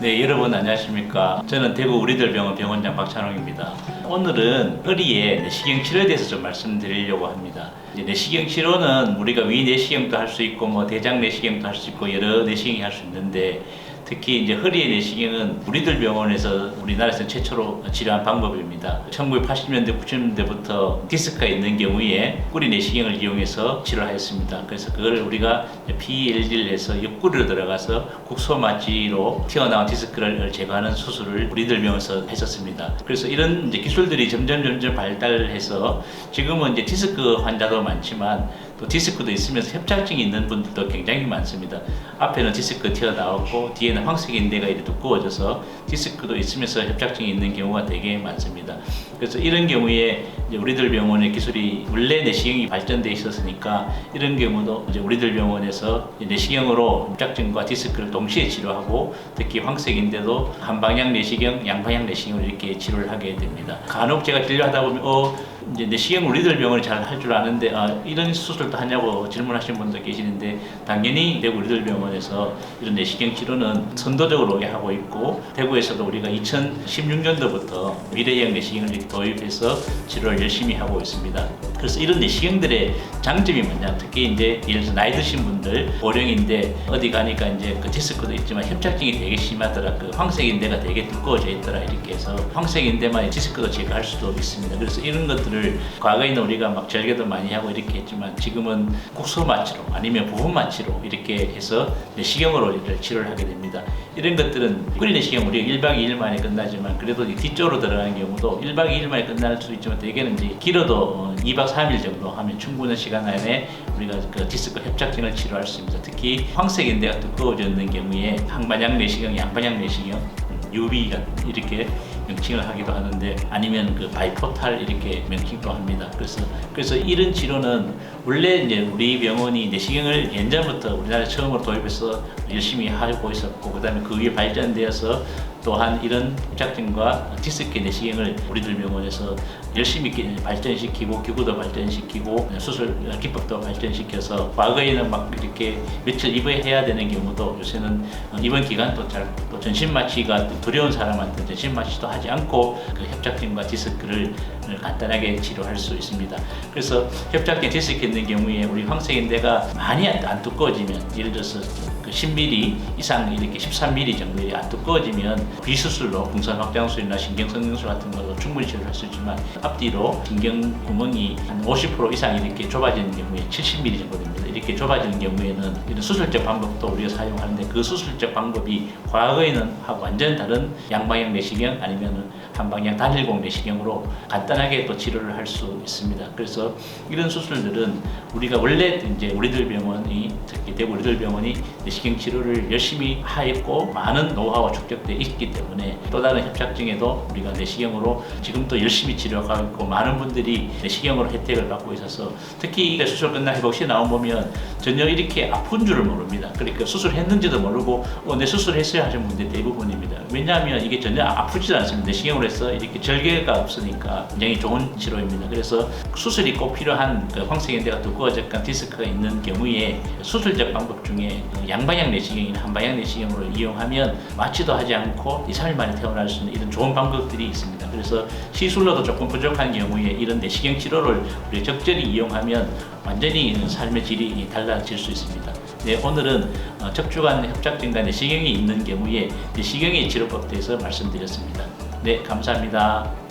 네, 여러분 안녕하십니까. 저는 대구 우리들 병원 병원장 박찬홍입니다. 오늘은 허리의 내시경 치료에 대해서 좀 말씀드리려고 합니다. 내시경 치료는 우리가 위 내시경도 할 수 있고 뭐 대장 내시경도 할 수 있고 여러 내시경이 할 수 있는데 특히 이제 허리의 내시경은 우리들 병원에서 우리나라에서 최초로 치료한 방법입니다. 1980년대, 90년대부터 디스크가 있는 경우에 꼬리 내시경을 이용해서 치료하였습니다. 그래서 그걸 우리가 PLD에서 옆구리로 들어가서 국소마취로 튀어나온 디스크를 제거하는 수술을 우리들 병원에서 했었습니다. 그래서 이런 기술들이 점점 점점 발달해서 지금은 이제 디스크 환자도 많지만 또 디스크도 있으면서 협착증이 있는 분들도 굉장히 많습니다. 앞에는 디스크 튀어나왔고 뒤에는 황색 인대가 이렇게 두꺼워져서 디스크도 있으면서 협착증이 있는 경우가 되게 많습니다. 그래서 이런 경우에 우리들 병원의 기술이 원래 내시경이 발전돼 있었으니까 이런 경우도 이제 우리들 병원에서 내시경으로 협착증과 디스크를 동시에 치료하고 특히 황색 인대도 한 방향 내시경, 양방향 내시경을 이렇게 치료를 하게 됩니다. 간혹 제가 진료하다 보면 어 이제 내시경 우리들 병원이 잘 할 줄 아는데 아, 이런 수술도 하냐고 질문하시는 분도 계시는데 당연히 대구 우리들 병원에서 이런 내시경 치료는 선도적으로 하고 있고 대구에서도 우리가 2016년도부터 미래형 내시경을 도입해서 치료를 열심히 하고 있습니다. 그래서 이런 내시경들의 장점이 뭐냐 특히 이제 예를 들어서 나이 드신 분들 고령인데 어디 가니까 이제 그 디스크도 있지만 협착증이 되게 심하더라 그 황색인대가 되게 두꺼워져 있더라 이렇게 해서 황색인대만 디스크도 제거할 수도 있습니다. 그래서 이런 것들을 과거에는 우리가 막 절개도 많이 하고 이렇게 했지만 지금은 국소 마취로 아니면 부분 마취로 이렇게 해서 내시경으로 치료를 하게 됩니다. 이런 것들은 꾸리 내시경 우리가 1박 2일 만에 끝나지만 그래도 이 뒤쪽으로 들어가는 경우도 1박 2일 만에 끝날 수도 있지만 대개는 이제 길어도 어, 2박 3일 정도 하면 충분한 시간 안에 우리가 그 디스크 협착증을 치료할 수 있습니다. 특히 황색인대가 두꺼워졌는 경우에 항반양 내시경, 양반양 내시경, 같은 이렇게 명칭을 하기도 하는데 아니면 그 바이포탈 이렇게 명칭도 합니다. 그래서 그래서 이런 치료는 원래 이제 우리 병원이 내시경을 예전부터 우리나라 처음으로 도입해서 열심히 하고 있었고 그다음에 그 위에 발전되어서 또한 이런 협착증과 디스크 내시경을 우리들 병원에서 열심히 발전시키고 기구도 발전시키고 수술 기법도 발전시켜서 과거에는 막 이렇게 며칠 입원해야 되는 경우도 요새는 입원 기간도 짧고 전신 마취가 두려운 사람한테 전신 마취도 하지 않고 그 협착증과 디스크를 간단하게 치료할 수 있습니다. 그래서 협착증 디스크 있는 경우에 우리 황색인대가 많이 안 두꺼워지면 예를 들어서 그 10mm 이상 이렇게 13mm 정도 안 두꺼워지면 비수술로 풍선 확장술이나 신경성형술 같은 걸로 충분히 치료할 수 있지만 앞뒤로 신경 구멍이 한 50% 이상 이렇게 좁아지는 경우에 70mm 정도 됩니다. 이렇게 좁아지는 경우에는 이런 수술적 방법도 우리가 사용하는데 그 수술적 방법이 과거에는 하고 완전 다른 양방향 내시경 아니면은 한방향 단일공 내시경으로 간단 하게 또 치료를 할 수 있습니다. 그래서 이런 수술들은 우리가 원래 이제 우리들 병원이 특히 대구 우리들 병원이 내시경 치료를 열심히 하였고 많은 노하우가 축적돼 있기 때문에 또 다른 협착증에도 우리가 내시경으로 지금도 열심히 치료하고 있고 많은 분들이 내시경으로 혜택을 받고 있어서 특히 수술 끝나 회복시 나온 보면 전혀 이렇게 아픈 줄을 모릅니다. 그러니까 수술했는지도 모르고 어, 내 수술했어요 하시는 분들이 대부분입니다. 왜냐하면 이게 전혀 아프지 않습니다. 내시경으로 해서 이렇게 절개가 없으니까 좋은 치료입니다. 그래서 수술이 꼭 필요한 그 황색인대가 두꺼워졌건 디스크가 있는 경우에 수술적 방법 중에 그 양방향 내시경이나 한방향 내시경으로 이용하면 마취도 하지 않고 2, 3일 만에 퇴원할 수 있는 이런 좋은 방법들이 있습니다. 그래서 시술로도 조금 부족한 경우에 이런 내시경 치료를 우리 적절히 이용하면 완전히 삶의 질이 달라질 수 있습니다. 네, 오늘은 어, 척추관 협착증과 내시경이 있는 경우에 내시경의 치료법에 대해서 말씀드렸습니다. 네, 감사합니다.